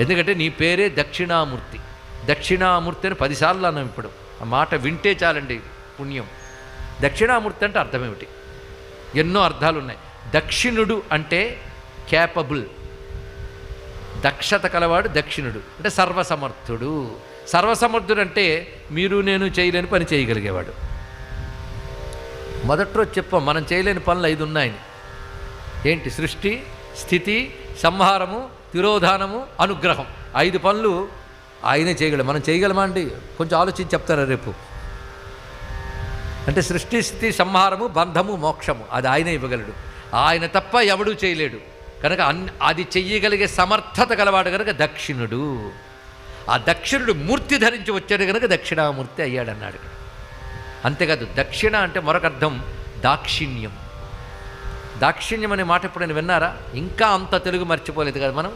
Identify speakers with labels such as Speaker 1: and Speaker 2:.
Speaker 1: ఎందుకంటే నీ పేరే దక్షిణామూర్తి. దక్షిణామూర్తి అని పదిసార్లు అన్నాం ఇప్పుడు. ఆ మాట వింటే చాలండి పుణ్యం. దక్షిణామూర్తి అంటే అర్థమేమిటి? ఎన్నో అర్థాలు ఉన్నాయి దక్షిణుడు అంటే క్యాపబుల్ దక్షత కలవాడు దక్షిణుడు. అంటే సర్వసమర్థుడు. సర్వసమర్థుడు అంటే మీరు నేను చేయలేని పని చేయగలిగేవాడు. మొదట్లో రోజు చెప్పాం మనం చేయలేని పనులు ఐదు ఉన్నాయని ఏంటి? సృష్టి స్థితి సంహారము తిరోధానము అనుగ్రహం. ఐదు పనులు ఆయనే చేయగలం మనం చేయగలమా అండి? కొంచెం ఆలోచించి చెప్తారా రేపు? అంటే సృష్టి స్థితి సంహారము బంధము మోక్షము. అది ఆయన ఇవ్వగలడు. ఆయన తప్ప ఎవడూ చేయలేడు. కనుక అన్ అది చెయ్యగలిగే సమర్థత గలవాడు కనుక దక్షిణుడు. ఆ దక్షిణుడు మూర్తి ధరించి వచ్చాడు కనుక దక్షిణామూర్తి అయ్యాడన్నాడు. అంతేకాదు దక్షిణ అంటే మరొక అర్థం దాక్షిణ్యం. దాక్షిణ్యం అనే మాట ఎప్పుడైనా విన్నారా? ఇంకా అంత తెలుగు మర్చిపోలేదు కదా మనం?